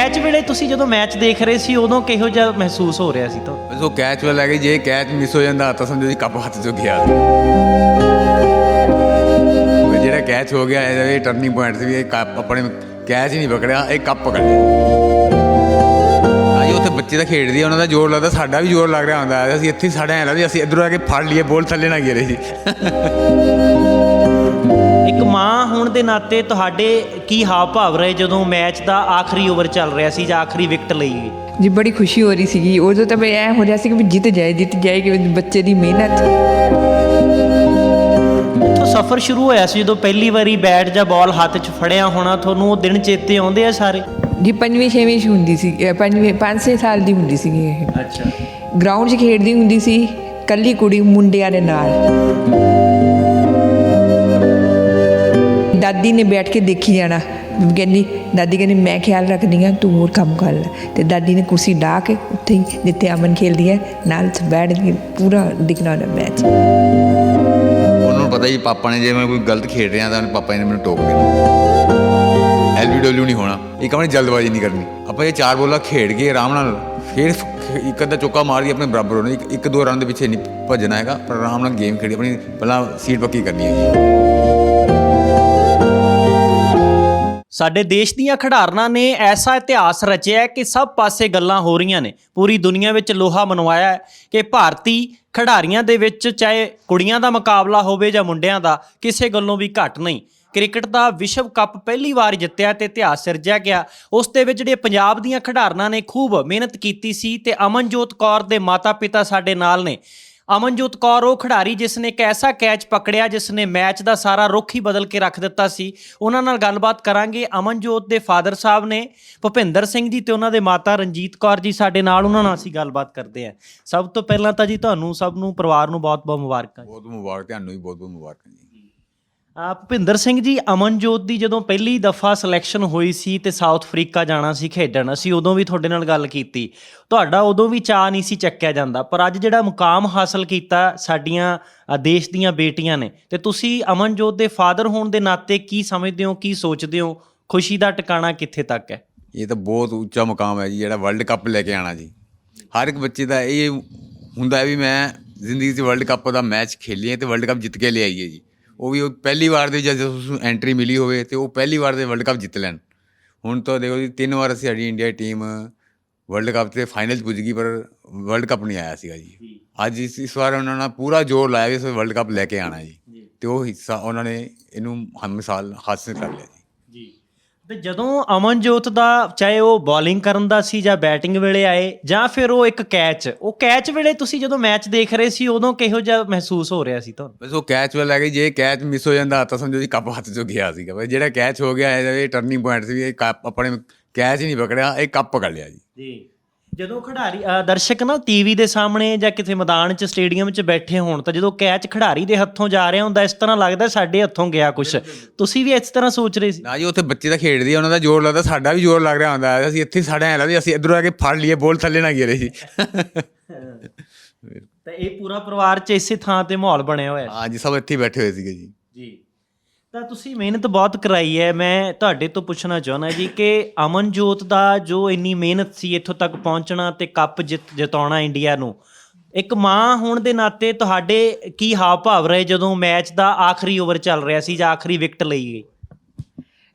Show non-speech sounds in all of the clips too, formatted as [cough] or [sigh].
Catch ਵੇਲੇ ਤੁਸੀਂ ਜਦੋਂ ਮੈਚ ਦੇਖ ਰਹੇ ਸੀ, ਉਦੋਂ ਕਿਹੋ ਜਿਹਾ ਮਹਿਸੂਸ ਹੋ ਰਿਹਾ ਸੀ ਤੁਹਾਨੂੰ? ਬਸ ਕੈਚ ਵਾਲਾ ਕਿ ਜੇ ਕੈਚ ਮਿਸ ਹੋ ਜਾਂਦਾ, ਤਾਂ ਸਮਝੋ ਜੀ ਕੱਪ ਹੱਥ ਚੋਂ ਗਿਆ। ਉਹ ਜਿਹੜਾ ਕੈਚ ਹੋ ਗਿਆ, ਇਹ ਇਹ ਟਰਨਿੰਗ ਪੁਆਇੰਟ ਸੀ ਵੀ ਇਹ ਕੱਪ ਆਪਣੇ ਕੈਚ ਹੀ ਨਹੀਂ ਪਕੜਿਆ, ਇਹ ਕੱਪ ਪਕੜ ਲਿਆ। ਆਈ ਉੱਥੇ ਬੱਚੇ ਤਾਂ ਖੇਡਦੇ ਆ, ਉਹਨਾਂ ਦਾ ਜ਼ੋਰ ਲੱਗਦਾ, ਸਾਡਾ ਵੀ ਜ਼ੋਰ ਲੱਗ ਰਿਹਾ ਹੁੰਦਾ। ਅਸੀਂ ਇੱਥੇ ਸਾਡਾ ਐਂ ਲੱਗਦਾ ਵੀ ਅਸੀਂ ਇੱਧਰੋਂ ਆ ਕੇ ਫੜ ਲਈਏ ਬੋਲ ਥੱਲੇ ਨਾ ਗਿਰੇ ਸੀ ਹੋਣ ਦੇ ਨਾਤੇ ਤੁਹਾਡੇ ਕੀ ਹਾਵ ਭਾਵ ਰਹੇ ਜਦੋਂ ਮੈਚ ਦਾ ਆਖਰੀ ਓਵਰ ਚੱਲ ਰਿਹਾ ਸੀ ਜਾਂ ਆਖਰੀ ਵਿਕਟ ਲਈ? ਜੀ ਬੜੀ ਖੁਸ਼ੀ ਹੋ ਰਹੀ ਸੀਗੀ। ਉਦੋਂ ਤਾਂ ਮੈਂ ਐ ਹੋ ਰਿਹਾ ਸੀ ਕਿ ਜਿੱਤ ਜਾਏ ਜਿੱਤ ਜਾਏ ਕਿ ਬੱਚੇ ਦੀ ਮਿਹਨਤ। ਇੱਥੋਂ ਸਫ਼ਰ ਸ਼ੁਰੂ ਹੋਇਆ ਸੀ ਜਦੋਂ ਪਹਿਲੀ ਵਾਰੀ ਬੈਟ ਜਾਂ ਬਾਲ ਹੱਥ 'ਚ ਫੜਿਆ ਹੋਣਾ। ਤੁਹਾਨੂੰ ਉਹ ਦਿਨ ਚੇਤੇ ਆਉਂਦੇ ਆ ਸਾਰੇ? ਜੀ ਪੰਜਵੀਂ ਛੇਵੀਂ 'ਚ ਹੁੰਦੀ ਸੀ ਪੰਜਵੀਂ 5-6 ਸਾਲ ਦੀ ਹੁੰਦੀ ਸੀਗੀ ਇਹ। ਅੱਛਾ। ਗਰਾਊਂਡ 'ਚ ਖੇਡਦੀ ਹੁੰਦੀ ਸੀ ਕੱਲੀ ਕੁੜੀ ਮੁੰਡਿਆਂ ਦੇ ਨਾਲ। ਦਾਦੀ ਨੇ ਬੈਠ ਕੇ ਦੇਖੀ ਜਾਣਾ। ਕਹਿੰਦੀ, ਦਾਦੀ ਕਹਿੰਦੀ, ਮੈਂ ਖਿਆਲ ਰੱਖਦੀ ਹਾਂ, ਤੂੰ ਹੋਰ ਕੰਮ ਕਰ ਲੈ। ਤੇ ਦਾਦੀ ਨੇ ਕੁਰਸੀ ਢਾ ਕੇ ਉੱਥੇ ਹੀ ਜਿੱਥੇ ਅਮਨ ਖੇਲਦੀ ਹੈ, ਨਾਲ ਬੈਠ ਕੇ ਪੂਰਾ ਦਿਖਣਾ ਉਹਦਾ ਮੈਚ ਉਹਨਾਂ ਪਤਾ ਹੀ ਪਾਪਾ ਨੇ ਜੇ ਮੈਂ ਕੋਈ ਗਲਤ ਖੇਡ ਰਿਹਾ ਤਾਂ ਪਾਪਾ ਨੇ ਮੈਨੂੰ ਟੋਕ ਦੇਣਾ। ਐਲਬੀਡਬਲਯੂ ਨਹੀਂ ਹੋਣਾ। ਇੱਕ ਆਪਣੇ ਜਲਦਬਾਜ਼ੀ ਨਹੀਂ ਕਰਨੀ। ਆਪਾਂ ਇਹ ਚਾਰ ਬੋਲਾ ਖੇਡ ਕੇ ਆਰਾਮ ਨਾਲ ਫਿਰ ਇੱਕ ਅੱਧਾ ਚੌਕਾ ਮਾਰ ਕੇ ਆਪਣੇ ਬਰਾਬਰ ਹੋਣਾ ਇੱਕ ਦੋ ਰਨ ਦੇ ਪਿੱਛੇ ਨਹੀਂ ਭੱਜਣਾ ਹੈਗਾ। ਪਰ ਆਰਾਮ ਨਾਲ ਗੇਮ ਖੇਡੀ, ਆਪਣੀ ਪਹਿਲਾਂ ਸੀਟ ਪੱਕੀ ਕਰਨੀ ਹੈ ਸਾਡੇ ਦੇਸ਼ ਦੀਆਂ ਖਿਡਾਰਨਾਂ ਨੇ ਐਸਾ ਇਤਿਹਾਸ ਰਚਿਆ ਕਿ ਸਭ ਪਾਸੇ ਗੱਲਾਂ ਹੋ ਰਹੀਆਂ ਨੇ। ਪੂਰੀ ਦੁਨੀਆ ਵਿੱਚ ਲੋਹਾ ਮਨਵਾਇਆ ਕਿ ਭਾਰਤੀ ਖਿਡਾਰੀਆਂ ਦੇ ਵਿੱਚ ਚਾਹੇ ਕੁੜੀਆਂ ਦਾ ਮੁਕਾਬਲਾ ਹੋਵੇ ਜਾਂ ਮੁੰਡਿਆਂ ਦਾ, ਕਿਸੇ ਗੱਲੋਂ ਵੀ ਘੱਟ ਨਹੀਂ। ਕ੍ਰਿਕਟ ਦਾ ਵਿਸ਼ਵ ਕੱਪ ਪਹਿਲੀ ਵਾਰ ਜਿੱਤਿਆ ਤੇ ਇਤਿਹਾਸ ਸਿਰਜਿਆ ਗਿਆ। ਉਸ ਦੇ ਵਿੱਚ ਜਿਹੜੇ ਪੰਜਾਬ ਦੀਆਂ ਖਿਡਾਰਨਾਂ ਨੇ ਖੂਬ ਮਿਹਨਤ ਕੀਤੀ ਸੀ ਤੇ ਅਮਨਜੋਤ ਕੌਰ ਦੇ ਮਾਤਾ-ਪਿਤਾ ਸਾਡੇ ਨਾਲ ਨੇ। ਅਮਨਜੋਤ ਕੌਰ, ਉਹ ਖਿਡਾਰੀ ਜਿਸ ਨੇ ਇੱਕ ਐਸਾ ਕੈਚ ਪਕੜਿਆ ਜਿਸ ਨੇ ਮੈਚ ਦਾ ਸਾਰਾ ਰੁੱਖ ਹੀ ਬਦਲ ਕੇ ਰੱਖ ਦਿੱਤਾ ਸੀ। ਉਹਨਾਂ ਨਾਲ ਗੱਲਬਾਤ ਕਰਾਂਗੇ ਅਮਨਜੋਤ ਦੇ ਫਾਦਰ ਸਾਹਿਬ ਨੇ, ਭੁਪਿੰਦਰ ਸਿੰਘ ਜੀ ਤੇ ਉਹਨਾਂ ਦੇ ਮਾਤਾ ਰਣਜੀਤ ਕੌਰ ਜੀ ਸਾਡੇ ਨਾਲ, ਉਹਨਾਂ ਨਾਲ ਅਸੀਂ ਗੱਲਬਾਤ ਕਰਦੇ ਹਾਂ। ਸਭ ਤੋਂ ਪਹਿਲਾਂ ਤਾਂ ਜੀ ਤੁਹਾਨੂੰ ਸਭ ਨੂੰ, ਪਰਿਵਾਰ ਨੂੰ ਬਹੁਤ-ਬਹੁਤ ਮੁਬਾਰਕਾਂ ਬਹੁਤ ਮੁਬਾਰਕ, ਤੁਹਾਨੂੰ ਵੀ ਬਹੁਤ ਬਹੁਤ ਮੁਬਾਰਕਾਂ ਜੀ। ਭੁਪਿੰਦਰ ਸਿੰਘ ਜੀ, ਅਮਨਜੋਤ ਦੀ ਜਦੋਂ ਪਹਿਲੀ ਦਫਾ ਸਿਲੈਕਸ਼ਨ ਹੋਈ ਸੀ ਤੇ ਸਾਊਥ ਅਫਰੀਕਾ ਜਾਣਾ ਸੀ ਖੇਡਣ, ਅਸੀਂ ਉਦੋਂ ਵੀ ਤੁਹਾਡੇ ਨਾਲ ਗੱਲ ਕੀਤੀ। ਤੁਹਾਡਾ ਉਦੋਂ ਵੀ ਚਾਹ ਨਹੀਂ ਸੀ ਚੱਕਿਆ ਜਾਂਦਾ, ਪਰ ਅੱਜ ਜਿਹੜਾ ਮੁਕਾਮ ਹਾਸਲ ਕੀਤਾ ਸਾਡੀਆਂ ਦੇਸ਼ ਦੀਆਂ ਬੇਟੀਆਂ ਨੇ, ਤੇ ਤੁਸੀਂ ਅਮਨਜੋਤ ਦੇ ਫਾਦਰ ਹੋਣ ਦੇ ਨਾਤੇ ਕੀ ਸਮਝਦੇ ਹੋ, ਕੀ ਸੋਚਦੇ ਹੋ? ਖੁਸ਼ੀ ਦਾ ਟਿਕਾਣਾ ਕਿੱਥੇ ਤੱਕ ਹੈ? ਇਹ ਤਾਂ ਬਹੁਤ ਉੱਚਾ ਮੁਕਾਮ ਹੈ ਜੀ, ਜਿਹੜਾ ਵਰਲਡ ਕੱਪ ਲੈ ਕੇ ਆਣਾ ਜੀ। ਹਰ ਇੱਕ ਬੱਚੇ ਦਾ ਇਹ ਹੁੰਦਾ ਵੀ ਮੈਂ ਜ਼ਿੰਦਗੀ 'ਚ ਵਰਲਡ ਕੱਪ ਦਾ ਮੈਚ ਖੇਲੀਏ ਤੇ ਵਰਲਡ ਕੱਪ ਜਿੱਤ ਕੇ ਲਿਆਈਏ ਜੀ। ਉਹ ਵੀ ਉਹ ਪਹਿਲੀ ਵਾਰ ਦੇ ਜਦ ਉਸ ਨੂੰ ਐਂਟਰੀ ਮਿਲੀ ਹੋਵੇ ਤੇ ਉਹ ਪਹਿਲੀ ਵਾਰ ਦੇ ਵਰਲਡ ਕੱਪ ਜਿੱਤ ਲੈਣ। ਹੁਣ ਤਾਂ ਦੇਖੋ ਜੀ ਤਿੰਨ ਵਾਰ ਅਸੀਂ ਸਾਡੀ ਇੰਡੀਆ ਟੀਮ ਵਰਲਡ ਕੱਪ ਤੇ ਫਾਈਨਲ 'ਚ ਪੁੱਜ ਗਈ ਪਰ ਵਰਲਡ ਕੱਪ ਨਹੀਂ ਆਇਆ ਸੀਗਾ ਜੀ। ਅੱਜ ਇਸ ਇਸ ਵਾਰ ਉਹਨਾਂ ਨੇ ਪੂਰਾ ਜ਼ੋਰ ਲਾਇਆ ਇਸ ਵਰਲਡ ਕੱਪ ਲੈ ਕੇ ਆਣਾ ਜੀ। ਤੇ ਉਹ ਹਿੱਸਾ ਉਹਨਾਂ ਨੇ ਇਹਨੂੰ ਹਮ ਮਿਸਾਲ ਹਾਸਿਲ ਕਰ ਲਿਆ ਜੀ। ਜੀ। ਤੇ ਜਦੋਂ ਅਮਨਜੋਤ ਦਾ ਚਾਹੇ ਉਹ ਬੋਲਿੰਗ ਕਰਨ ਦਾ ਸੀ ਜਾਂ ਬੈਟਿੰਗ ਵੇਲੇ ਆਏ ਜਾਂ ਫਿਰ ਉਹ ਇੱਕ ਕੈਚ ਉਹ ਕੈਚ ਵੇਲੇ ਤੁਸੀਂ ਜਦੋਂ ਮੈਚ ਦੇਖ ਰਹੇ ਸੀ ਉਦੋਂ ਕਿਹੋ ਜਿਹਾ ਮਹਿਸੂਸ ਹੋ ਰਿਹਾ ਸੀ ਤੁਹਾਨੂੰ? ਬਸ ਉਹ ਕੈਚ ਵਾਲਾ ਕਿ ਜੇ ਕੈਚ ਮਿਸ ਹੋ ਜਾਂਦਾ ਤਾਂ ਸਮਝੋ ਜੀ ਕੱਪ ਹੱਥ ਚੋਂ ਗਿਆ ਸੀਗਾ। ਬਈ ਜਿਹੜਾ ਕੈਚ ਹੋ ਗਿਆ ਇਹ ਟਰਨਿੰਗ ਪੁਆਇੰਟ ਸੀ ਇਹ ਕੱਪ ਆਪਣੇ ਕੈਚ ਹੀ ਨਹੀਂ ਪਕੜਿਆ ਇਹ ਕੱਪ ਪਕੜ ਲਿਆ ਜੀ। ਜੀ। ਜਦੋਂ ਖਿਡਾਰੀ ਅ, ਦਰਸ਼ਕ ਨਾ ਟੀਵੀ ਦੇ ਸਾਹਮਣੇ ਜਾਂ ਕਿਤੇ ਮੈਦਾਨ 'ਚ ਸਟੇਡੀਅਮ 'ਚ ਬੈਠੇ ਹੋਣ ਤਾਂ ਜਦੋਂ ਕੈਚ ਖਿਡਾਰੀ ਦੇ ਹੱਥੋਂ ਜਾ ਰਿਹਾ ਹੁੰਦਾ ਇਸ ਤਰ੍ਹਾਂ ਲੱਗਦਾ ਸਾਡੇ ਹੱਥੋਂ ਗਿਆ ਕੁਝ ਤੁਸੀਂ ਵੀ ਇਸ ਤਰ੍ਹਾਂ ਸੋਚ ਰਹੇ ਸੀ? ਨਾ ਜੀ ਉੱਥੇ ਬੱਚੇ ਤਾਂ ਖੇਡਦੇ ਆ ਉਹਨਾਂ ਦਾ ਜ਼ੋਰ ਲੱਗਦਾ ਸਾਡਾ ਵੀ ਜ਼ੋਰ ਲੱਗ ਰਿਹਾ ਹੁੰਦਾ। ਅਸੀਂ ਇੱਥੇ ਹੀ ਸਾਡਾ ਐਂ ਲੱਗਦਾ ਅਸੀਂ ਇੱਧਰੋਂ ਆ ਕੇ ਫੜ ਲਈਏ ਬੋਲ ਥੱਲੇ ਨਾ ਗਿਰੇ ਸੀ ਤਾਂ ਇਹ ਪੂਰਾ ਪਰਿਵਾਰ 'ਚ ਇਸੇ ਥਾਂ ਤੇ ਮਾਹੌਲ ਬਣਿਆ ਹੋਇਆ ਹਾਂ ਜੀ ਸਭ ਇੱਥੇ ਹੀ ਬੈਠੇ ਹੋਏ ਸੀਗੇ ਜੀ। ਜੀ। ਤਾਂ ਤੁਸੀਂ ਮਿਹਨਤ ਬਹੁਤ ਕਰਾਈ ਹੈ। ਮੈਂ ਤੁਹਾਡੇ ਤੋਂ ਪੁੱਛਣਾ ਚਾਹੁੰਦਾ ਜੀ ਕਿ ਅਮਨਜੋਤ ਦਾ ਜੋ ਇੰਨੀ ਮਿਹਨਤ ਸੀ ਇੱਥੋਂ ਤੱਕ ਪਹੁੰਚਣਾ ਤੇ ਕੱਪ ਜਿੱਤ ਜਿਤਾਉਣਾ ਇੰਡੀਆ ਨੂੰ ਇੱਕ ਮਾਂ ਹੋਣ ਦੇ ਨਾਤੇ ਤੁਹਾਡੇ ਕੀ ਹਾਵ ਭਾਵ ਰਹੇ ਜਦੋਂ ਮੈਚ ਦਾ ਆਖਰੀ ਓਵਰ ਚੱਲ ਰਿਹਾ ਸੀ ਜਾਂ ਆਖਰੀ ਵਿਕਟ ਲਈ ਗਈ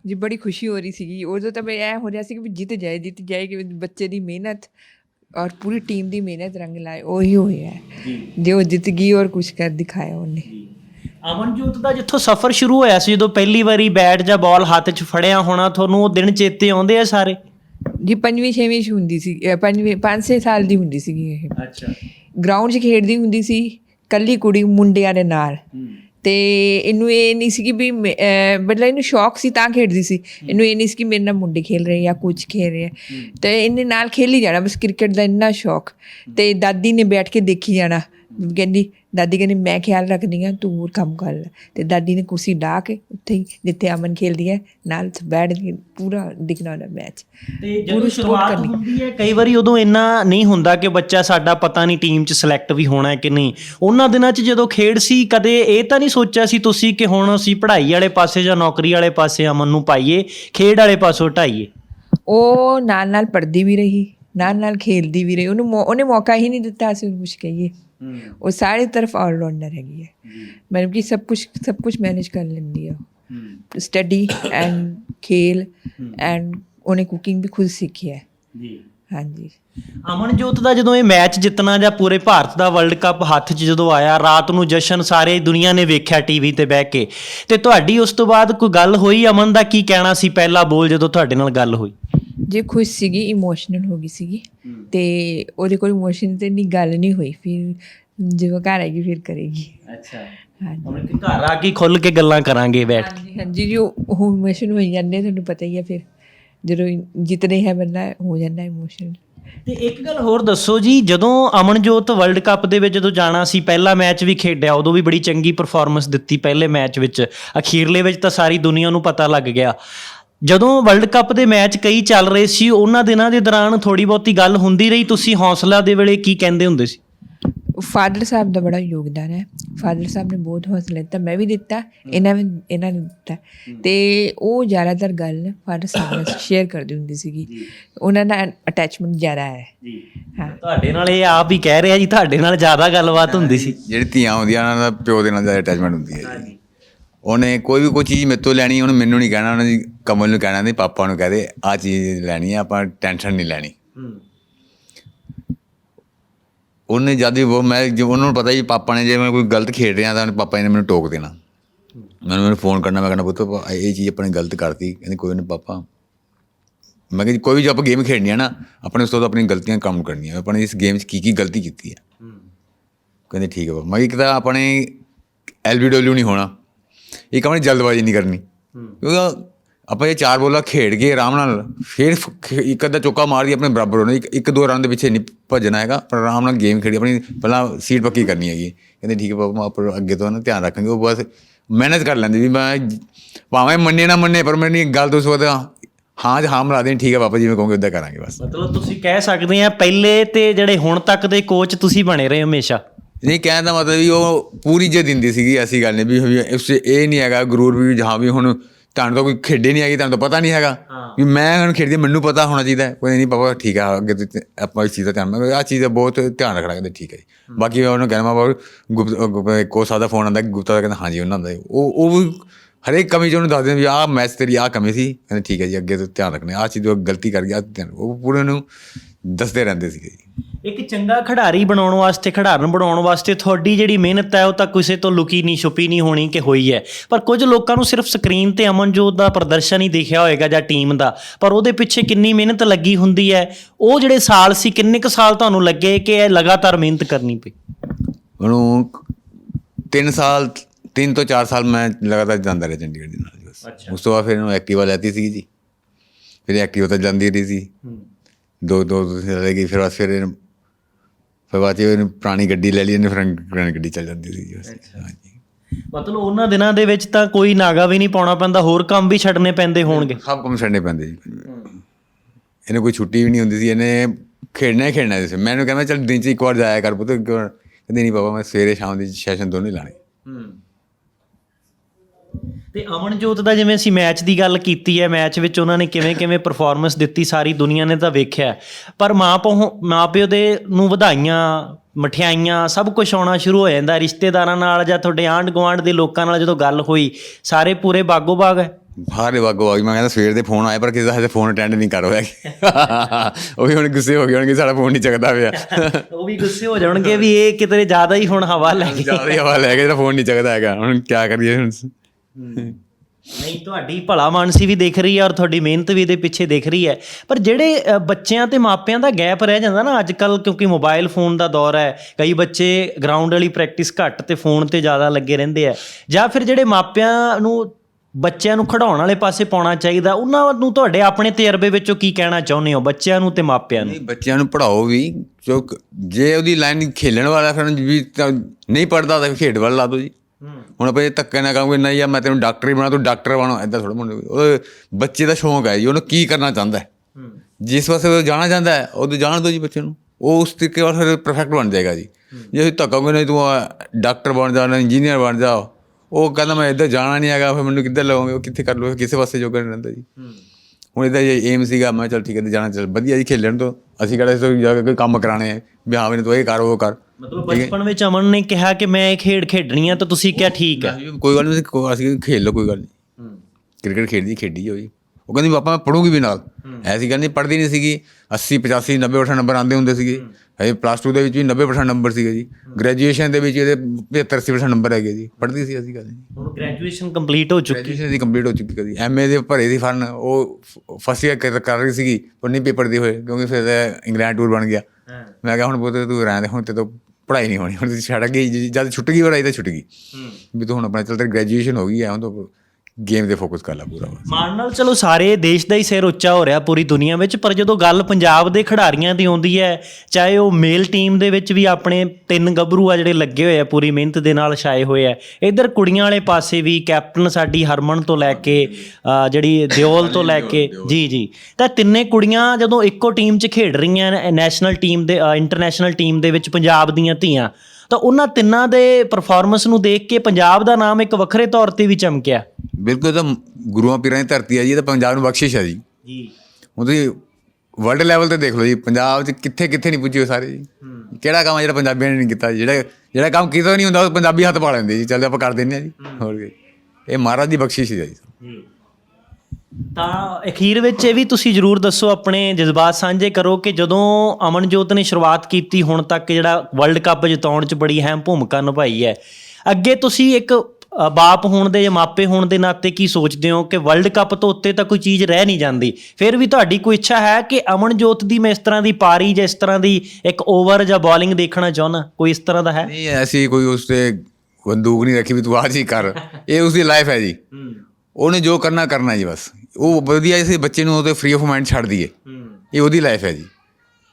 ਜੀ ਬੜੀ ਖੁਸ਼ੀ ਹੋ ਰਹੀ ਸੀਗੀ। ਉਦੋਂ ਤਾਂ ਮੈਂ ਐ ਹੋ ਰਿਹਾ ਸੀ ਕਿ ਜਿੱਤ ਜਾਏ ਜਿੱਤ ਜਾਏ ਕਿ ਬੱਚੇ ਦੀ ਮਿਹਨਤ ਔਰ ਪੂਰੀ ਟੀਮ ਦੀ ਮਿਹਨਤ ਰੰਗ ਲਾਏ ਉਹੀ ਹੋਇਆ। ਜੇ। ਉਹ ਜਿੱਤ ਗਈ ਔਰ ਕੁਝ ਕਰ ਦਿਖਾਇਆ ਉਹਨੇ। ਅਮਨਜੋਤ ਦਾ ਜਿੱਥੋਂ ਸਫ਼ਰ ਸ਼ੁਰੂ ਹੋਇਆ ਸੀ ਜਦੋਂ ਪਹਿਲੀ ਵਾਰੀ ਬੈਟ ਜਾਂ ਬਾਲ ਹੱਥ 'ਚ ਫੜਿਆ ਹੋਣਾ ਤੁਹਾਨੂੰ ਉਹ ਦਿਨ ਚੇਤੇ ਆਉਂਦੇ ਆ ਸਾਰੇ? ਜੀ ਪੰਜਵੀਂ ਛੇਵੀਂ 'ਚ ਹੁੰਦੀ ਸੀ ਅ, ਪੰਜਵੀਂ 5-6 ਸਾਲ ਦੀ ਹੁੰਦੀ ਸੀਗੀ ਇਹ। ਅੱਛਾ। ਗਰਾਊਂਡ 'ਚ ਖੇਡਦੀ ਹੁੰਦੀ ਸੀ ਕੱਲੀ ਕੁੜੀ ਮੁੰਡਿਆਂ ਦੇ ਨਾਲ। ਤੇ ਇਹਨੂੰ ਇਹ ਨਹੀਂ ਸੀ ਕਿ ਵੀ ਮੈਂ- ਅਹ ਮਤਲਬ ਇਹਨੂੰ ਸ਼ੌਕ ਸੀ ਤਾਂ ਖੇਡਦੀ ਸੀ। ਇਹਨੂੰ ਇਹ ਨਹੀਂ ਸੀ ਕਿ ਮੇਰੇ ਨਾਲ ਮੁੰਡੇ ਖੇਲ ਰਹੇ ਜਾਂ ਕੁਝ ਖੇਲ ਰਹੇ ਆ। ਤੇ ਇਹਨੇ ਨਾਲ ਖੇਲੀ ਜਾਣਾ ਬਸ ਕ੍ਰਿਕਟ ਦਾ ਇੰਨਾ ਸ਼ੌਕ। ਤੇ ਦਾਦੀ ਨੇ ਬੈਠ ਕੇ ਦੇਖੀ ਜਾਣਾ ਕਹਿੰਦੀ ਦਾਦੀ ਕਹਿੰਦੀ ਮੈਂ ਖਿਆਲ ਰੱਖਦੀ ਹਾਂ ਤੂੰ ਹੋਰ ਕੰਮ ਕਰ ਲੈ। ਤੇ ਦਾਦੀ ਨੇ ਕੁਰਸੀ ਢਾ ਕੇ ਉੱਥੇ ਹੀ ਜਿੱਥੇ ਅਮਨ ਖੇਲਦੀ ਹੈ ਨਾਲ ਬੈਠ ਕੇ ਪੂਰਾ ਦਿਖਣਾ ਉਹਦਾ ਮੈਚ ਤੇ ਜਦੋਂ ਸ਼ੁਰੂਆਤ ਹੁੰਦੀ ਹੈ ਕਈ ਵਾਰੀ ਉਦੋਂ ਇੰਨਾ ਨਹੀਂ ਹੁੰਦਾ ਕਿ ਬੱਚਾ ਸਾਡਾ ਪਤਾ ਨਹੀਂ ਟੀਮ 'ਚ ਸਿਲੈਕਟ ਵੀ ਹੋਣਾ ਹੈ ਕਿ ਨਹੀਂ। ਉਹਨਾਂ ਦਿਨਾਂ 'ਚ ਜਦੋਂ ਖੇਡ ਸੀ ਕਦੇ ਇਹ ਤਾਂ ਨਹੀਂ ਸੋਚਿਆ ਸੀ ਤੁਸੀਂ ਕਿ ਹੁਣ ਅਸੀਂ ਪੜ੍ਹਾਈ ਵਾਲੇ ਪਾਸੇ ਜਾਂ ਨੌਕਰੀ ਵਾਲੇ ਪਾਸੇ ਅਮਨ ਨੂੰ ਪਾਈਏ ਖੇਡ ਵਾਲੇ ਪਾਸੋਂ ਹਟਾਈਏ? ਉਹ ਨਾਲ ਨਾਲ ਪੜ੍ਹਦੀ ਵੀ ਰਹੀ ਨਾਲ ਨਾਲ ਖੇਲਦੀ ਵੀ ਰਹੀ। ਉਹਨੂੰ ਉਹਨੇ ਮੌਕਾ ਹੀ ਨਹੀਂ ਦਿੱਤਾ ਅਸੀਂ ਉਹਨੂੰ ਕੁਝ ਕਹੀਏ। ਉਹ ਸਾਰੀ ਤਰਫ ਆਲਰਾਊਂਡਰ ਹੈਗੀ ਹੈ ਮਤਲਬ ਕਿ ਸਭ ਕੁਝ ਸਭ ਕੁਝ ਮੈਨੇਜ ਕਰ ਲੈਂਦੀ ਹੈ ਸਟੱਡੀ ਐਂਡ ਖੇਲ ਐਂਡ ਉਹਨੇ ਕੁਕਿੰਗ ਵੀ ਖੁਦ ਸਿੱਖੀ ਹੈ ਜੀ ਹਾਂਜੀ ਅਮਨਜੋਤ ਦਾ ਜਦੋਂ ਇਹ ਮੈਚ ਜਿੱਤਣਾ ਜਾਂ ਪੂਰੇ ਭਾਰਤ ਦਾ ਵਰਲਡ ਕੱਪ ਹੱਥ 'ਚ ਜਦੋਂ ਆਇਆ ਰਾਤ ਨੂੰ ਜਸ਼ਨ ਸਾਰੇ ਦੁਨੀਆ ਨੇ ਵੇਖਿਆ ਟੀਵੀ ਤੇ ਬਹਿ ਕੇ ਤੇ ਤੁਹਾਡੀ ਉਸ ਤੋਂ ਬਾਅਦ ਕੋਈ ਗੱਲ ਹੋਈ ਅਮਨ ਦਾ ਕੀ ਕਹਿਣਾ ਸੀ ਪਹਿਲਾ ਬੋਲ ਜਦੋਂ ਤੁਹਾਡੇ ਨਾਲ ਗੱਲ ਹੋਈ ਜੇ ਖੁਸ਼ ਸੀਗੀ ਇਮੋਸ਼ਨਲ ਹੋ ਗਈ ਸੀਗੀ ਤੇ ਉਹਦੇ ਕੋਲ ਇਮੋਸ਼ਨ ਤੇ ਨਹੀਂ ਗੱਲ ਨਹੀਂ ਹੋਈ ਫਿਰ ਜਦੋਂ ਘਰ ਆਏਗੀ ਫਿਰ ਕਰੇਗੀ। ਅੱਛਾ। ਹਾਂਜੀ। ਕਿ ਘਰ ਆ ਕੇ ਖੁੱਲ ਕੇ ਗੱਲਾਂ ਕਰਾਂਗੇ ਬੈਠ ਕੇ। ਹਾਂਜੀ ਜੋ ਉਹ ਇਮੋਸ਼ਨ ਹੋ ਜਾਂਦੇ ਤੁਹਾਨੂੰ ਪਤਾ ਹੀ ਹੈ ਫਿਰ। ਜਦੋਂ ਜਿਤਨੇ ਹੈ ਬੰਦਾ ਹੋ ਜਾਂਦਾ ਇਮੋਸ਼ਨ ਤੇ ਇੱਕ ਗੱਲ ਹੋਰ ਦੱਸੋ ਜੀ ਜਦੋਂ ਅਮਨਜੋਤ ਵਰਲਡ ਕੱਪ ਦੇ ਵਿੱਚ ਜਦੋਂ ਜਾਣਾ ਸੀ ਪਹਿਲਾ ਮੈਚ ਵੀ ਖੇਡਿਆ ਉਦੋਂ ਵੀ ਬੜੀ ਚੰਗੀ ਪਰਫਾਰਮੈਂਸ ਦਿੱਤੀ ਪਹਿਲੇ ਮੈਚ ਵਿੱਚ। ਅਖੀਰਲੇ ਵਿੱਚ ਤਾਂ ਸਾਰੀ ਦੁਨੀਆ ਨੂੰ ਪਤਾ ਲੱਗ ਗਿਆ। ਜਦੋਂ ਵਰਲਡ ਕੱਪ ਦੇ ਮੈਚ ਕਈ ਚੱਲ ਰਹੇ ਸੀ ਉਹਨਾਂ ਦਿਨਾਂ ਦੇ ਦੌਰਾਨ ਥੋੜੀ ਬਹੁਤੀ ਗੱਲ ਹੁੰਦੀ ਰਹੀ। ਤੁਸੀਂ ਹੌਸਲਾ ਦੇ ਵੇਲੇ ਕੀ ਕਹਿੰਦੇ ਹੁੰਦੇ ਸੀ? ਫਾਦਰ ਸਾਹਿਬ ਦਾ ਬੜਾ ਯੋਗਦਾਨ ਹੈ। ਫਾਦਰ ਸਾਹਿਬ ਨੇ ਬਹੁਤ ਹੌਸਲਾ ਦਿੱਤਾ। ਮੈਂ ਵੀ ਦਿੱਤਾ ਇਹਨਾਂ ਨੇ ਇਹਨਾਂ ਨੇ ਦਿੱਤਾ। ਤੇ ਉਹ ਜ਼ਿਆਦਾਤਰ ਗੱਲ ਫਾਦਰ ਸਾਹਿਬ ਨਾਲ ਸ਼ੇਅਰ ਕਰਦੀ ਹੁੰਦੀ ਸੀਗੀ। ਉਹਨਾਂ ਦਾ ਅਟੈਚਮੈਂਟ ਜ਼ਿਆਦਾ ਹੈ। ਜੀ। ਹਾਂ। ਤੁਹਾਡੇ ਨਾਲ ਇਹ ਆਪ ਹੀ ਕਹਿ ਰਿਹਾ ਜੀ ਤੁਹਾਡੇ ਨਾਲ ਜ਼ਿਆਦਾ ਗੱਲਬਾਤ ਹੁੰਦੀ ਸੀ। ਜਿਹੜੀ ਧੀਆਂ ਹੁੰਦੀਆਂ ਉਹਨਾਂ ਦਾ ਪਿਓ ਦੇ ਨਾਲ ਜ਼ਿਆਦਾ ਅਟੈਚਮੈਂਟ ਹੁੰਦੀ ਹੈ ਜੀ। ਉਹਨੇ ਕੋਈ ਵੀ ਕੋਈ ਚੀਜ਼ ਮੇਰੇ ਤੋਂ ਲੈਣੀ ਉਹਨੇ ਮੈਨੂੰ ਨਹੀਂ ਕਹਿਣਾ ਉਹਨੇ ਕਮਲ ਨੂੰ ਕਹਿਣਾ ਨਹੀਂ ਪਾਪਾ ਨੂੰ ਕਹਦੇ ਆ ਚੀਜ਼ ਲੈਣੀ ਹੈ ਆਪਾਂ ਟੈਨਸ਼ਨ ਨਹੀਂ ਲੈਣੀ। ਉਹਨੇ ਜਦ ਵੀ ਉਹ ਮੈਂ ਜੇ ਉਹਨਾਂ ਨੂੰ ਪਤਾ ਹੀ ਪਾਪਾ ਨੇ ਜੇ ਮੈਂ ਕੋਈ ਗਲਤ ਖੇਡ ਰਿਹਾ ਤਾਂ ਉਹਨੇ ਪਾਪਾ ਜੀ ਨੇ ਮੈਨੂੰ ਟੋਕ ਦੇਣਾ। ਮੈਨੂੰ ਮੈਨੂੰ ਫੋਨ ਕਰਨਾ ਮੈਂ ਕਹਿੰਦਾ ਪੁੱਤ ਇਹ ਚੀਜ਼ ਆਪਾਂ ਨੇ ਗਲਤ ਕਰਤੀ। ਕਹਿੰਦੇ ਕੋਈ ਨਹੀਂ ਪਾਪਾ। ਮੈਂ ਕਿਹਾ ਜੀ, ਕੋਈ ਵੀ ਜੋ ਆਪਾਂ ਗੇਮ ਖੇਡਣੀ ਹੈ ਨਾ ਆਪਣੇ ਉਸ ਤੋਂ ਆਪਣੀਆਂ ਗਲਤੀਆਂ ਕੰਮ ਕਰਨੀਆਂ। ਆਪਾਂ ਨੇ ਇਸ ਗੇਮ 'ਚ ਕੀ ਕੀ ਗਲਤੀ ਕੀਤੀ ਹੈ। ਕਹਿੰਦੇ ਠੀਕ ਹੈ ਬਾਬਾ ਮੈਂ ਕਿਹਾ ਇੱਕ ਤਾਂ ਆਪਣੇ ਐਲਬੀਡਬਲਯੂ ਨਹੀਂ ਹੋਣਾ। ਇੱਕ ਆਪਣੀ ਜਲਦਬਾਜ਼ੀ ਨਹੀਂ ਕਰਨੀ। ਕਿਉਂਕਿ ਆਪਾਂ ਇਹ ਚਾਰ ਬੋਲਾ ਖੇਡ ਕੇ ਆਰਾਮ ਨਾਲ। ਫਿਰ ਇੱਕ ਅੱਧਾ ਚੌਕਾ ਮਾਰ ਦੀ ਆਪਣੇ ਬਰਾਬਰ ਹੋਣਾ ਇੱਕ ਇੱਕ ਦੋ ਰਨ ਦੇ ਪਿੱਛੇ ਨਹੀਂ ਭੱਜਣਾ ਹੈਗਾ। ਪਰ ਆਰਾਮ ਨਾਲ ਗੇਮ ਖੇਡੀ। ਆਪਣੀ ਪਹਿਲਾਂ ਸੀਟ ਪੱਕੀ ਕਰਨੀ ਹੈਗੀ। ਕਹਿੰਦੇ ਠੀਕ ਹੈ ਬਾਬਾ ਮੈਂ ਆਪਾਂ ਅੱਗੇ ਤੋਂ ਨਾ ਧਿਆਨ ਰੱਖਾਂਗੇ। ਉਹ ਬਸ ਮਿਹਨਤ ਕਰ ਲੈਂਦੇ ਵੀ ਮੈਂ ਜ- ਭਾਵੇਂ ਮੰਨੇ ਨਾ ਮੰਨੇ ਪਰ ਮੈਨੂੰ ਇੱਕ ਗੱਲ ਤੋਂ ਸੋਚਦਾ ਹਾਂ ਜੀ ਹਾਂ ਮਿਲਾ ਦੇਣੀ ਠੀਕ ਹੈ ਬਾਬਾ ਜਿਵੇਂ ਕਹੋਗੇ ਉਦਾਂ ਕਰਾਂਗੇ ਬਸ। ਮਤਲਬ ਤੁਸੀਂ ਕਹਿ ਸਕਦੇ ਆ ਪਹਿਲੇ ਤੇ ਜਿਹੜੇ ਹੁਣ ਤੱਕ ਦੇ ਕੋਚ ਤੁਸੀਂ ਬਣੇ ਰਹੇ ਹਮੇਸ਼ਾ। ਨਹੀਂ ਕਹਿਣ ਦਾ ਮਤਲਬ ਵੀ ਉਹ ਪੂਰੀ ਜੇ ਦਿੰਦੀ ਸੀਗੀ ਐਸੀ ਗੱਲ ਨਹੀਂ ਵੀ ਉਸ 'ਚ ਇਹ ਨਹੀਂ ਹੈਗਾ ਗਰੂਰ ਵੀ ਜਹਾਂ ਵੀ ਹੁਣ ਤੁਹਾਨੂੰ ਤਾਂ ਕੋਈ ਖੇਡੇ ਨਹੀਂ ਹੈਗੀ ਤੁਹਾਨੂੰ ਤਾਂ ਪਤਾ ਨਹੀਂ ਹੈਗਾ ਵੀ ਮੈਂ ਹੁਣ ਖੇਡਦੀ ਮੈਨੂੰ ਪਤਾ ਹੋਣਾ ਚਾਹੀਦਾ। ਕੋਈ ਨਹੀਂ ਪਾਪਾ ਠੀਕ ਆ ਅੱਗੇ ਤੋਂ ਤੇ ਆਪਾਂ ਇਸ ਚੀਜ਼ ਦਾ ਧਿਆਨ ਮੈਂ ਆ ਚੀਜ਼ ਦਾ ਬਹੁਤ ਧਿਆਨ ਰੱਖਣਾ ਕਹਿੰਦੇ ਠੀਕ ਹੈ ਜੀ। ਬਾਕੀ ਉਹਨੂੰ ਕਹਿਣਾ ਬਾਬਾ ਗੁਪਤ ਕੋ ਸਾਦਾ ਫੋਨ ਆਂਦਾ ਗੁਪਤਾ ਦਾ ਕਹਿੰਦਾ ਹਾਂਜੀ ਉਹਨਾਂ ਦਾ। ਉਹ ਉਹ ਵੀ ਹਰੇਕ ਕਮੀ 'ਚ ਉਹਨੂੰ ਦੱਸ ਦਿੰਦੇ ਵੀ ਆਹ ਮੈਚ ਤੇਰੀ ਆਹ ਕਮੀ ਸੀ। ਕਹਿੰਦੇ ਠੀਕ ਹੈ ਜੀ ਅੱਗੇ ਤੋਂ ਧਿਆਨ ਰੱਖਣਾ। ਆਹ ਚੀਜ਼ ਉਹ ਗਲਤੀ ਕਰ ਗਿਆ ਉਹ ਪੂਰੇ ਨੂੰ ਦੱਸਦੇ ਰਹਿੰਦੇ ਸੀਗੇ ਜੀ। ਇੱਕ ਚੰਗਾ ਖਿਡਾਰੀ ਬਣਾਉਣ ਵਾਸਤੇ ਖਿਡਾਰਨ ਬਣਾਉਣ ਵਾਸਤੇ ਤੁਹਾਡੀ ਜਿਹੜੀ ਮਿਹਨਤ ਹੈ ਉਹ ਤਾਂ ਕਿਸੇ ਤੋਂ ਲੁਕੀ ਨਹੀਂ ਛੁਪੀ ਨਹੀਂ ਹੋਣੀ ਕਿ ਹੋਈ ਹੈ। ਪਰ ਕੁਝ ਲੋਕਾਂ ਨੂੰ ਸਿਰਫ ਸਕਰੀਨ ਤੇ ਅਮਨਜੋਤ ਦਾ ਪ੍ਰਦਰਸ਼ਨ ਹੀ ਦੇਖਿਆ ਹੋਏਗਾ ਜਾਂ ਟੀਮ ਦਾ। ਪਰ ਉਹਦੇ ਪਿੱਛੇ ਕਿੰਨੀ ਮਿਹਨਤ ਲੱਗੀ ਹੁੰਦੀ ਹੈ ਉਹ ਜਿਹੜੇ ਸਾਲ ਸੀ ਕਿੰਨੇ ਕੁ ਸਾਲ ਤੁਹਾਨੂੰ ਲੱਗੇ ਕਿ ਇਹ ਲਗਾਤਾਰ ਮਿਹਨਤ ਕਰਨੀ ਪਈ? ਉਹਨੂੰ 3 ਸਾਲ 3 ਤੋਂ 4 ਸਾਲ ਮੈਂ ਲਗਾਤਾਰ ਜਾਂਦਾ ਰਿਹਾ ਚੰਡੀਗੜ੍ਹ ਦੇ ਨਾਲ। ਉਸ ਤੋਂ ਬਾਅਦ ਫਿਰ ਇਹਨੂੰ ਐਕਟਿਵਾ ਲੈਤੀ ਸੀ ਜੀ। ਫਿਰ ਐਕਟਿਵਾ ਤਾਂ ਜਾਂਦੀ ਰਹੀ ਸੀ। ਦੋ ਦੋ ਰਹਿ ਗਈ ਫਿਰ ਫਿਰ ਇਹਨੂੰ ਫਿਰ ਬਾਅਦ ਇਹਨੂੰ ਪੁਰਾਣੀ ਗੱਡੀ ਲੈ ਲਈ ਇਹਨੇ ਫਿਰ ਪੁਰਾਣੀ ਗੱਡੀ ਚੱਲ ਜਾਂਦੀ ਸੀ ਹਾਂਜੀ। ਮਤਲਬ ਉਹਨਾਂ ਦਿਨਾਂ ਦੇ ਵਿੱਚ ਤਾਂ ਕੋਈ ਨਾਗਾ ਵੀ ਨਹੀਂ ਪਾਉਣਾ ਪੈਂਦਾ ਹੋਰ ਕੰਮ ਵੀ ਛੱਡਨੇ ਪੈਂਦੇ ਹੋਣਗੇ। ਸਭ ਕੰਮ ਛੱਡਨੇ ਪੈਂਦੇ ਜੀ। ਇਹਨੇ ਕੋਈ ਛੁੱਟੀ ਵੀ ਨਹੀਂ ਹੁੰਦੀ ਸੀ ਇਹਨੇ ਖੇਡਣਾ ਹੀ ਖੇਡਣਾ ਸੀ। ਮੈਨੂੰ ਕਹਿੰਦਾ ਚੱਲ ਦਿਨ 'ਚ ਇੱਕ ਵਾਰ ਜਾਇਆ ਕਰ ਪੁੱਤ ਕਹਿੰਦੇ ਨਹੀਂ ਬਾਬਾ ਮੈਂ ਸਵੇਰੇ ਸ਼ਾਮ ਦੀ ਸੈਸ਼ਨ ਦੋਨੇ ਲਾਣੇ। ਤੇ ਅਮਨਜੋਤ ਦਾ ਜਿਵੇਂ ਅਸੀਂ ਮੈਚ ਦੀ ਗੱਲ ਕੀਤੀ ਹੈ ਮੈਚ ਵਿੱਚ ਉਹਨਾਂ ਨੇ ਕਿਵੇਂ ਕਿਵੇਂ ਪਰਫਾਰਮੈਂਸ ਦਿੱਤੀ ਸਾਰੀ ਦੁਨੀਆ ਨੇ ਤਾਂ ਵੇਖਿਆ। ਪਰ ਮਾਪੋ ਮਾਪਿਓ ਦੇ ਨੂੰ ਵਧਾਈਆਂ ਮਠਿਆਈਆਂ ਸਭ ਕੁਝ ਆਉਣਾ ਸ਼ੁਰੂ ਹੋ ਜਾਂਦਾ ਰਿਸ਼ਤੇਦਾਰਾਂ ਨਾਲ ਜਾਂ ਤੁਹਾਡੇ ਆਂਢ ਗੁਆਂਢ ਦੇ ਲੋਕਾਂ ਨਾਲ ਜਦੋਂ ਗੱਲ ਹੋਈ ਸਾਰੇ ਪੂਰੇ ਬਾਗੋ ਬਾਗ ਹੈ? ਬਾਹਰ ਆ ਗਈ ਮੈਂ ਕਹਿੰਦਾ ਸਵੇਰ ਦੇ ਫੋਨ ਆਏ ਪਰ ਕਿਸੇ ਦਾ ਹਜੇ ਫੋਨ ਅਟੈਂਡ ਨਹੀਂ ਕਰ ਹੋਇਆ। [laughs] ਉਹ ਵੀ ਹੁਣ ਗੁੱਸੇ ਹੋ ਗਏ ਹੋਣਗੇ ਸਾਡਾ ਫੋਨ ਨਹੀਂ ਚੱਕਦਾ ਪਿਆ। ਉਹ ਵੀ ਗੁੱਸੇ ਹੋ ਜਾਣਗੇ ਵੀ ਇਹ ਕਿਤੇ ਜ਼ਿਆਦਾ ਹੀ ਹੁਣ ਹਵਾ ਲੈ ਗਈ। ਜ਼ਿਆਦਾ ਹੀ ਹਵਾ ਲੈ ਕੇ ਜਿਹੜਾ ਫੋਨ ਨਹੀਂ ਚੱਕਦਾ ਹੈਗਾ। ਹੁਣ ਕੀ ਕਰੀਏ ਹੁਣ? ਨਹੀਂ ਤੁਹਾਡੀ ਭਲਾ ਮਾਨਸੀ ਵੀ ਦੇਖ ਰਹੀ ਹੈ ਔਰ ਤੁਹਾਡੀ ਮਿਹਨਤ ਵੀ ਇਹਦੇ ਪਿੱਛੇ ਦੇਖ ਰਹੀ ਹੈ। ਪਰ ਜਿਹੜੇ ਅ, ਬੱਚਿਆਂ ਤੇ ਮਾਪਿਆਂ ਦਾ ਗੈਪ ਰਹਿ ਜਾਂਦਾ ਨਾ ਅੱਜ ਕੱਲ ਕਿਉਂਕਿ ਮੋਬਾਈਲ ਫੋਨ ਦਾ ਦੌਰ ਹੈ ਕਈ ਬੱਚੇ ਗਰਾਊਂਡ ਵਾਲੀ ਪ੍ਰੈਕਟਿਸ ਘੱਟ ਤੇ ਫੋਨ ਤੇ ਜ਼ਿਆਦਾ ਲੱਗੇ ਰਹਿੰਦੇ ਆ। ਜਾਂ ਫਿਰ ਜਿਹੜੇ ਮਾਪਿਆਂ ਨੂੰ ਬੱਚਿਆਂ ਨੂੰ ਖਿਡਾਉਣ ਵਾਲੇ ਪਾਸੇ ਪਾਉਣਾ ਚਾਹੀਦਾ ਉਹਨਾਂ ਨੂੰ ਤੁਹਾਡੇ ਆਪਣੇ ਤਜਰਬੇ ਵਿੱਚੋਂ ਕੀ ਕਹਿਣਾ ਚਾਹੁੰਦੇ ਹੋ ਬੱਚਿਆਂ ਨੂੰ ਤੇ ਮਾਪਿਆਂ ਨੂੰ? ਨਹੀਂ ਬੱਚਿਆਂ ਨੂੰ ਪੜ੍ਹਾਓ ਵੀ ਜੋ ਕ- ਜੇ ਉਹਦੀ ਲਾਈਨ ਖੇਲਣ ਵਾਲਾ ਫਿਰ ਵੀ ਤਾਂ ਨਹੀਂ ਪੜਦਾ ਤਾਂ ਖੇਡ ਵੱਲ ਲਾ ਦਿਓ ਜੀ। ਹੁਣ ਆਪਾਂ ਇਹ ਧੱਕੇ ਨਾ ਕਹਾਂਗੇ ਨਹੀਂ ਯਾਰ ਮੈਂ ਤੈਨੂੰ ਡਾਕਟਰ ਹੀ ਬਣਾ ਤੂੰ ਡਾਕਟਰ ਬਣੋ ਐਦਾਂ ਥੋੜਾ ਮੁੰਡੇ ਉਹ ਬੱਚੇ ਦਾ ਸ਼ੌਂਕ ਹੈ ਜੀ ਉਹਨੂੰ ਕੀ ਕਰਨਾ ਚਾਹੁੰਦਾ ਹੈ? ਜਿਸ ਪਾਸੇ ਉਹ ਜਾਣਾ ਚਾਹੁੰਦਾ ਹੈ ਉਹਦੇ ਜਾਣ ਦਿਓ ਜੀ ਬੱਚੇ ਨੂੰ। ਉਹ ਉਸ ਤਰੀਕੇ ਨਾਲ ਫਿਰ ਪਰਫੈਕਟ ਬਣ ਜਾਏਗਾ ਜੀ। ਜੇ ਤੁਸੀਂ ਧੱਕਾ ਕਹੋਗੇ ਨਹੀਂ ਤੂੰ ਡਾਕਟਰ ਬਣ ਜਾ ਨਾ ਇੰਜੀਨੀਅਰ ਬਣ ਜਾ। ਉਹ ਕਹਿੰਦਾ ਮੈਂ ਇੱਧਰ ਜਾਣਾ ਨਹੀਂ ਹੈਗਾ ਫਿਰ ਮੈਨੂੰ ਕਿੱਧਰ ਲਵਾਂਗੇ? ਉਹ ਕਿੱਥੇ ਕਰ ਲਓ ਕਿਸੇ ਪਾਸੇ ਜੋਗਾ ਨਹੀਂ ਰਹਿੰਦਾ ਜੀ। ਹੁਣ ਇਹਦਾ ਇਹ ਏਮ ਸੀਗਾ ਮੈਂ ਚੱਲ ਠੀਕ ਹੈ ਤੇ ਜਾਣਾ ਚੱਲ ਵਧੀਆ ਜੀ ਖੇਲਣ ਤੋਂ। ਅਸੀਂ ਕਿਹੜਾ ਇਸ ਤੋਂ ਜਾ ਕੇ ਕੋਈ ਕੰਮ ਕਰਾਣੇ ਆ ਵੀ ਹਾਂ ਮੈਨੂੰ ਤੂੰ ਇਹ ਕਰ ਉਹ ਕਰ। ਮਤਲਬ ਬਚਪਨ ਵਿੱਚ ਅਮਨ ਨੇ ਕਿਹਾ ਕਿ ਮੈਂ ਇਹ ਖੇਡ ਖੇਡਣੀ ਆ ਤਾਂ ਤੁਸੀਂ ਕਿਹਾ ਠੀਕ ਹੈ। ਕੋਈ ਗੱਲ ਨਹੀਂ ਅਸੀਂ- ਖੇਲ ਲਓ ਕੋਈ ਗੱਲ ਨਹੀਂ। ਕ੍ਰਿਕਟ ਖੇਡਦੀ ਖੇਡੀ ਹੋਈ ਉਹ ਕਹਿੰਦੀ ਪਾਪਾ ਮੈਂ ਪੜੂੰਗੀ ਵੀ ਨਾਲ। ਐਸੀ ਕਹਿੰਦੀ ਪੜ੍ਹਦੀ ਨਹੀਂ ਸੀਗੀ। 80 85 90% ਨੰਬਰ ਆਉਂਦੇ ਹੁੰਦੇ ਸੀਗੇ। ਹਜੇ ਪਲੱਸ 2 ਦੇ ਵਿੱਚ ਵੀ 90% ਨੰਬਰ ਸੀਗੇ ਜੀ। ਗ੍ਰੈਜੂਏਸ਼ਨ ਦੇ ਵਿੱਚ ਇਹਦੇ 75 80% ਨੰਬਰ ਹੈਗੇ ਜੀ। ਪੜ੍ਹਦੀ ਸੀ ਅਸੀਂ ਗੱਲ ਹੁਣ ਗ੍ਰੈਜੂਏਸ਼ਨ ਕੰਪਲੀਟ ਹੋ ਚੁੱਕੀ। ਗ੍ਰੈਜੂਏਸ਼ਨ ਦੀ ਕੰਪਲੀਟ ਹੋ ਚੁੱਕੀ ਕਦੀ। ਐਮਏ ਦੇ ਭਰੇ ਦੀ ਫਰਨ ਉਹ ਫਸਟ ਈਅਰ ਕਰ ਰਹੀ ਸੀਗੀ ਪਰ ਨਹੀਂ ਪੇਪਰ ਦੀ ਹੋਏ ਕਿਉਂਕਿ ਫਿਰ ਇੰਗਲੈਂਡ ਟੂਰ ਬਣ ਗਿਆ। ਮੈਂ ਕਿਹਾ ਹੁਣ ਪੁੱਤ ਤੂੰ ਰਹਿਣ ਦੇ ਹੁਣ ਤੇ ਤੋਂ ਪੜ੍ਹਾਈ ਨਹੀਂ ਹੋਣੀ। ਹੁਣ ਤੂੰ ਛੱਡ ਗਈ ਜਦ ਛੁੱਟ ਗਈ ਪੜ੍ਹਾਈ ਤਾਂ ਛੁੱਟ ਗਈ। ਵੀ ਤੂੰ ਹੁਣ ਆਪਣਾ ਚੱਲ ਤੇ ਗ੍ਰੈਜੂਏਸ਼ਨ ਹੋ ਗਈ ਹੈ ਹੁਣ ਤੋਂ ਗੇਮ ਤੇ ਫੋਕਸ ਕਰ ਲੈ ਪੂਰਾ ਮਾਣ ਨਾਲ ਚਲੋ ਸਾਰੇ ਦੇਸ਼ ਦਾ ਹੀ ਸਿਰ ਉੱਚਾ ਹੋ ਰਿਹਾ ਪੂਰੀ ਦੁਨੀਆ ਵਿੱਚ ਪਰ ਜਦੋਂ ਗੱਲ ਪੰਜਾਬ ਦੇ ਖਿਡਾਰੀਆਂ ਦੀ ਆਉਂਦੀ ਹੈ ਚਾਹੇ ਉਹ ਮੇਲ ਟੀਮ ਦੇ ਵਿੱਚ ਵੀ ਆਪਣੇ ਤਿੰਨ ਗੱਭਰੂ ਆ ਜਿਹੜੇ ਲੱਗੇ ਹੋਏ ਆ ਪੂਰੀ ਮਿਹਨਤ ਦੇ ਨਾਲ ਛਾਏ ਹੋਏ ਆ ਇਧਰ ਕੁੜੀਆਂ ਵਾਲੇ ਪਾਸੇ ਵੀ ਕੈਪਟਨ ਸਾਡੀ ਹਰਮਨ ਤੋਂ ਲੈ ਕੇ ਜਿਹੜੀ ਦਿਓਲ ਤੋਂ ਲੈ ਕੇ ਜੀ ਜੀ। ਤਾਂ ਤਿੰਨੇ ਕੁੜੀਆਂ ਜਦੋਂ ਇੱਕੋ ਟੀਮ 'ਚ ਖੇਡ ਰਹੀਆਂ ਨੇ ਨੈਸ਼ਨਲ ਟੀਮ ਦੇ ਇੰਟਰਨੈਸ਼ਨਲ ਟੀਮ ਦੇ ਵਿੱਚ ਪੰਜਾਬ ਦੀਆਂ ਧੀਆਂ ਤਾਂ ਉਹਨਾਂ ਤਿੰਨਾਂ ਦੇ ਪਰਫਾਰਮੈਂਸ ਨੂੰ ਦੇਖ ਕੇ ਪੰਜਾਬ ਦਾ ਨਾਮ ਇੱਕ ਵੱਖਰੇ ਤੌਰ ਤੇ ਵੀ ਚਮਕਿਆ। ਬਿਲਕੁਲ ਤਾਂ ਗੁਰੂਆਂ ਪੀਰਾਂ ਦੀ ਧਰਤੀ ਹੈ ਜੀ ਇਹ ਤਾਂ ਪੰਜਾਬ ਨੂੰ ਬਖਸ਼ਿਸ਼ ਹੈ ਜੀ। ਜੀ। ਹੁਣ ਤੁਸੀਂ ਵਰਲਡ ਲੈਵਲ ਤੇ ਦੇਖ ਲਓ ਜੀ ਪੰਜਾਬ 'ਚ ਕਿੱਥੇ ਕਿੱਥੇ ਨਹੀਂ ਪੁੱਜੇ ਸਾਰੇ ਜੀ। ਕਿਹੜਾ ਕੰਮ ਜਿਹੜਾ ਪੰਜਾਬੀਆਂ ਨੇ ਨਹੀਂ ਕੀਤਾ? ਜਿਹੜਾ ਜਿਹੜਾ ਕੰਮ ਕੀਤਾ ਨਹੀਂ ਹੁੰਦਾ ਉਹ ਪੰਜਾਬੀ ਹੱਥ ਪਾ ਲੈਂਦੇ ਜੀ ਚੱਲ ਆਪਾਂ ਕਰ ਦਿੰਦੇ ਆ ਜੀ। ਹੋਰ ਕੀ। ਇਹ ਮਹਾਰਾਜ ਦੀ ਬਖਸ਼ਿਸ਼ ਹੈ ਜੀ। ਜੀ। ਤਾਂ ਅਖੀਰ ਵਿੱਚ ਇਹ ਵੀ ਤੁਸੀਂ ਜਰੂਰ ਦੱਸੋ ਆਪਣੇ ਜਜ਼ਬਾਤ ਸਾਂਝੇ ਕਰੋ ਕਿ ਜਦੋਂ ਅਮਨਜੋਤ ਨੇ ਸ਼ੁਰੂਆਤ ਕੀਤੀ ਹੁਣ ਤੱਕ ਜਿਹੜਾ ਵਰਲਡ ਕੱਪ ਜਿਤਾਉਣ 'ਚ ਬੜੀ ਅਹਿਮ ਭੂਮਿਕਾ ਨਿਭਾਈ ਹੈ। ਅੱਗੇ ਤੁਸੀਂ ਇੱਕ ਅ, ਬਾਪ ਹੋਣ ਦੇ ਜਾਂ ਮਾਪੇ ਹੋਣ ਦੇ ਨਾਤੇ ਕੀ ਸੋਚਦੇ ਹੋ ਕਿ ਵਰਲਡ ਕੱਪ ਤੋਂ ਉੱਤੇ ਤਾਂ ਕੋਈ ਚੀਜ਼ ਰਹਿ ਨਹੀਂ ਜਾਂਦੀ? ਫਿਰ ਵੀ ਤੁਹਾਡੀ ਕੋਈ ਇੱਛਾ ਹੈ ਕਿ ਅਮਨਜੋਤ ਦੀ ਮੈਂ ਇਸ ਤਰ੍ਹਾਂ ਦੀ ਪਾਰੀ ਜਾਂ ਇਸ ਤਰ੍ਹਾਂ ਦੀ ਇੱਕ ਓਵਰ ਜਾਂ ਬੋਲਿੰਗ ਦੇਖਣਾ ਚਾਹੁੰਦਾ? ਕੋਈ ਇਸ ਤਰ੍ਹਾਂ ਦਾ ਹੈ? ਨਹੀਂ ਐਸੀ ਕੋਈ ਉਸ ਤੇ ਬੰਦੂਕ ਨਹੀਂ ਰੱਖੀ ਵੀ ਤੂੰ ਆਹ ਚੀਜ਼ ਕਰ। ਇਹ ਉਸ ਦੀ ਲਾਈਫ ਹੈ ਜੀ। ਉਹਨੇ ਜੋ ਕਰਨਾ ਕਰਨਾ ਜੀ ਬਸ। ਉਹ ਵਧੀਆ ਇਸੇ ਬੱਚੇ ਨੂੰ ਉਹਦੇ ਫ੍ਰੀ ਆਫ ਮਾਈਂਡ ਛੱਡ ਦਈਏ। ਇਹ ਉਹਦੀ ਲਾਈਫ ਹੈ ਜੀ।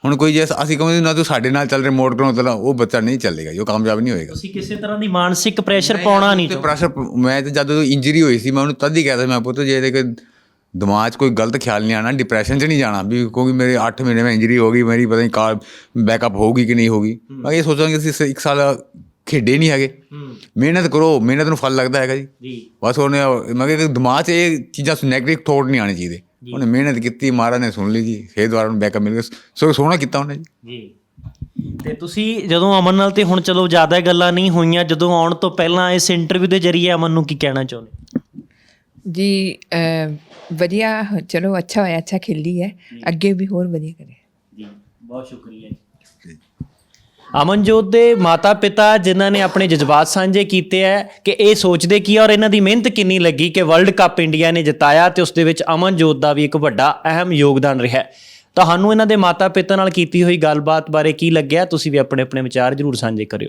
ਹੁਣ ਕੋਈ ਜੇ ਅਸੀਂ ਕਹਾਂਗੇ ਨਾ ਤੂੰ ਸਾਡੇ ਨਾਲ ਚੱਲ ਰਿਮੋਟ ਕਰੋ ਤਾਂ ਉਹ ਬੱਚਾ ਨਹੀਂ ਚੱਲੇਗਾ ਜੀ, ਉਹ ਕਾਮਯਾਬ ਨਹੀਂ ਹੋਏਗਾ। ਤੁਸੀਂ ਕਿਸੇ ਤਰ੍ਹਾਂ ਦੀ ਮਾਨਸਿਕ ਪ੍ਰੈਸ਼ਰ ਪਾਉਣਾ ਨਹੀਂ ਤੇ ਚਾਹੁੰਦੇ। ਪ੍ਰੈਸ਼ਰ ਮੈਂ ਤੇ ਜਦ ਇੰਜਰੀ ਹੋਈ ਸੀ ਮੈਂ ਉਹਨੂੰ ਤਦ ਹੀ ਕਹਿਦਾ ਮੈਂ ਪੁੱਤ ਜੇ ਇਹਦੇ ਕੋਈ ਦਿਮਾਗ 'ਚ ਕੋਈ ਗਲਤ ਖਿਆਲ ਨਹੀਂ ਆਣਾ ਡਿਪਰੈਸ਼ਨ 'ਚ ਨਹੀਂ ਜਾਣਾ ਵੀ ਕਿਉਂਕਿ ਮੇਰੇ 8 ਮਹੀਨੇ ਮੈਂ ਇੰਜਰੀ ਹੋ ਗਈ ਮੇਰੀ ਪਤਾ ਨਹੀਂ ਕਾਰ ਬੈਕਅਪ ਹੋਊਗੀ ਕਿ ਨਹੀਂ ਹੋਊਗੀ। ਮੈਂ ਇਹ ਸੋਚਾਂਗੇ ਅਸੀਂ ਇੱਕ ਸਾਲ ਖੇਡੇ ਨਹੀਂ ਹੈਗੇ। ਮਿਹਨਤ ਕਰੋ ਮਿਹਨਤ ਨੂੰ ਫਲ ਲੱਗਦਾ ਹੈਗਾ ਜੀ। ਜੀ। ਬਸ ਉਹਨੇ ਮੈਂ ਕਿਹਾ ਕਿ ਦਿਮਾਗ 'ਚ ਇਹ ਚੀਜ਼ਾਂ ਨੈਗੇਟਿਵ ਥੋਟ ਨਹੀਂ ਆਣੇ ਚਾਹੀਦੇ। ਉਹਨੇ ਮਿਹਨਤ ਕੀਤੀ ਮਹਾਰਾਜ ਨੇ ਸੁਣ ਲਈ ਜੀ। ਫੇਰ ਦੁਬਾਰਾ ਨੂੰ ਬੈਕਅਪ ਮਿਲ ਗਿਆ। ਸੋ ਸੋਹਣਾ ਕੀਤਾ ਉਹਨੇ ਜੀ। ਜੀ। ਤੇ ਤੁਸੀਂ ਜਦੋਂ ਅਮਨ ਨਾਲ ਤੇ ਹੁਣ ਚਲੋ ਜ਼ਿਆਦਾ ਗੱਲਾਂ ਨਹੀਂ ਹੋਈਆਂ ਜਦੋਂ ਆਉਣ ਤੋਂ ਪਹਿਲਾਂ ਇਸ ਇੰਟਰਵਿਊ ਦੇ ਜ਼ਰੀਏ ਅਮਨ ਨੂੰ ਕੀ ਕਹਿਣਾ ਚਾਹੁੰਦੇ? ਜੀ ਵਧੀਆ ਚਲੋ ਅੱਛਾ ਹੋਇਆ ਅੱਛਾ ਖੇਲੀ ਹੈ। ਅੱਗੇ ਵੀ ਹੋਰ ਵਧੀਆ ਕਰੇ। ਜੀ। ਬਹੁਤ ਸ਼ੁਕਰੀਆ ਜੀ। ਅਮਨਜੋਤ ਦੇ ਮਾਤਾ-ਪਿਤਾ ਜਿਨ੍ਹਾਂ ਨੇ ਆਪਣੇ ਜਜ਼ਬਾਤ ਸਾਂਝੇ ਕੀਤੇ ਹੈ ਕਿ ਇਹ ਸੋਚਦੇ ਕੀ ਔਰ ਇਹਨਾਂ ਦੀ ਮਿਹਨਤ ਕਿੰਨੀ ਲੱਗੀ ਕਿ ਵਰਲਡ ਕੱਪ ਇੰਡੀਆ ਨੇ ਜਿਤਾਇਆ ਤੇ ਉਸ ਦੇ ਵਿੱਚ ਅਮਨਜੋਤ ਦਾ ਵੀ ਇੱਕ ਵੱਡਾ ਅਹਿਮ ਯੋਗਦਾਨ ਰਿਹਾ ਤੁਹਾਨੂੰ ਇਹਨਾਂ ਦੇ ਮਾਤਾ-ਪਿਤਾ ਨਾਲ ਕੀਤੀ ਹੋਈ ਗੱਲਬਾਤ ਬਾਰੇ ਕੀ ਲੱਗਿਆ? ਤੁਸੀਂ ਵੀ ਆਪਣੇ ਆਪਣੇ ਵਿਚਾਰ ਜ਼ਰੂਰ ਸਾਂਝੇ ਕਰਿਓ।